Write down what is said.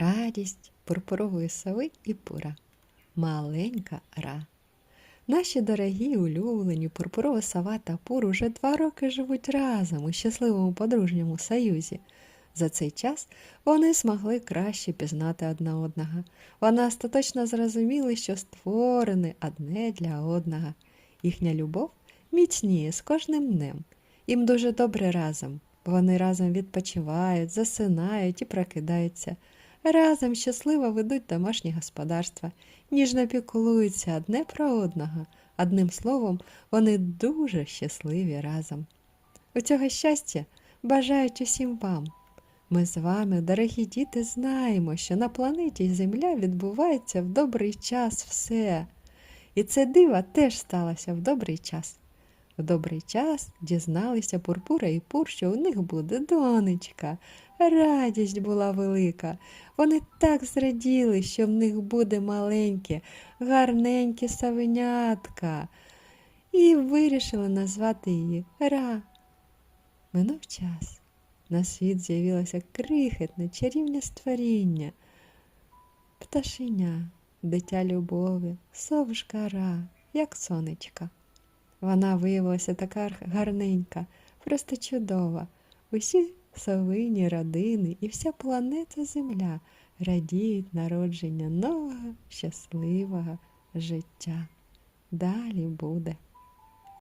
радість пурпурової сови і пура. Маленька ра. Наші дорогі улюблені пурпурова сова та пур уже два роки живуть разом у щасливому подружньому союзі. За цей час вони змогли краще пізнати одна одного. Вони остаточно зрозуміли, що створені одне для одного. Їхня любов міцніє з кожним днем. Їм дуже добре разом. Вони разом відпочивають, засинають і прокидаються. Разом щасливо ведуть домашнє господарство, ніжно піклуються одне про одного. Одним словом, вони дуже щасливі разом. У цього щастя бажають усім вам. Ми з вами, дорогі діти, знаємо, що на планеті Земля відбувається в добрий час все. І це диво теж сталося в добрий час. В добрий час дізналися Пурпура і Пур, що у них буде донечка. Радість була велика. Вони так зраділи, що в них буде маленьке, гарненьке савенятка, і вирішили назвати її Ра. Минув час. На світ з'явилося крихітне чарівне створіння, пташеня, дитя любові, совушка Ра, як сонечка. Вона виявилася така гарненька, просто чудова. Усі совині родини і вся планета Земля радіють народження нового щасливого життя. Далі буде.